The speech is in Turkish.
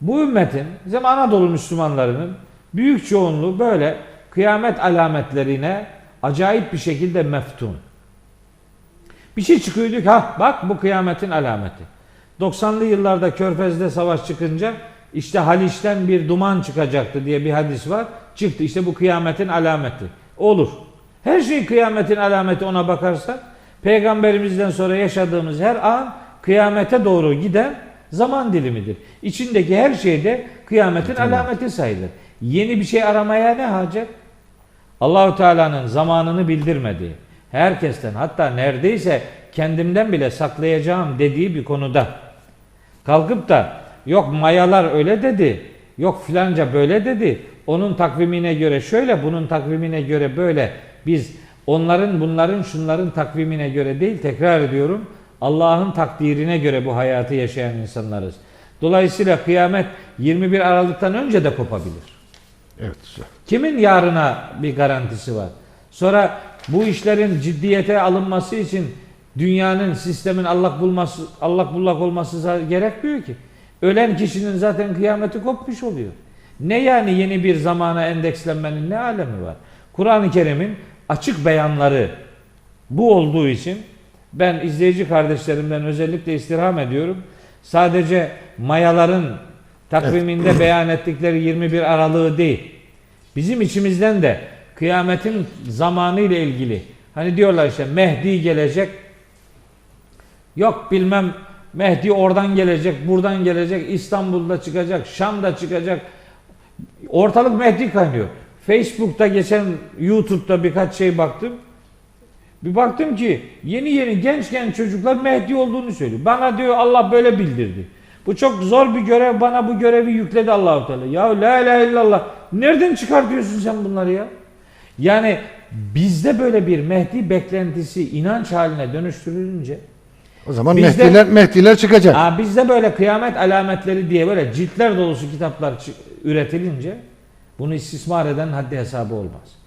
Bu ümmetin, bizim Anadolu Müslümanlarının büyük çoğunluğu böyle kıyamet alametlerine acayip bir şekilde meftun. Bir şey çıkıyor ki ha bak bu kıyametin alameti. 90'lı yıllarda Körfez'de savaş çıkınca işte Haliç'ten bir duman çıkacaktı diye bir hadis var. Çıktı işte bu kıyametin alameti. Olur. Her şey kıyametin alameti ona bakarsak peygamberimizden sonra yaşadığımız her an kıyamete doğru giden zaman dilimidir. İçindeki her şey de kıyametin alameti sayılır. Yeni bir şey aramaya ne hacet? Allahu Teala'nın zamanını bildirmediği, herkesten hatta neredeyse kendimden bile saklayacağım dediği bir konuda kalkıp da yok mayalar öyle dedi, yok filanca böyle dedi, onun takvimine göre şöyle, bunun takvimine göre böyle. Biz onların, bunların, şunların takvimine göre değil, tekrar ediyorum, Allah'ın takdirine göre bu hayatı yaşayan insanlarız. Dolayısıyla kıyamet 21 Aralık'tan önce de kopabilir. Evet. Kimin yarına bir garantisi var? Sonra bu işlerin ciddiyete alınması için dünyanın, sistemin allak bulması, allak bullak olması gerekmiyor ki. Ölen kişinin zaten kıyameti kopmuş oluyor. Ne yani yeni bir zamana endekslenmenin ne alemi var? Kur'an-ı Kerim'in açık beyanları bu olduğu için ben izleyici kardeşlerimden özellikle istirham ediyorum. Sadece mayaların takviminde beyan ettikleri 21 Aralık'ı değil. Bizim içimizden de kıyametin zamanı ile ilgili hani diyorlar işte Mehdi gelecek. Yok bilmem Mehdi oradan gelecek, buradan gelecek, İstanbul'da çıkacak, Şam'da çıkacak. Ortalık Mehdi kaynıyor. Facebook'ta geçen YouTube'da birkaç şey baktım. Bir baktım ki yeni yeni genç genç çocuklar Mehdi olduğunu söylüyor. Bana diyor Allah böyle bildirdi. Bu çok zor bir görev. Bana bu görevi yükledi Allahu Teala. Ya la ilahe illallah. Nereden çıkartıyorsun sen bunları ya? Yani bizde böyle bir Mehdi beklentisi inanç haline dönüştürülünce O zaman Bizde- Mehdiler, Mehdiler çıkacak. Aa, bizde böyle kıyamet alametleri diye böyle ciltler dolusu kitaplar üretilince bunu istismar eden haddi hesabı olmaz.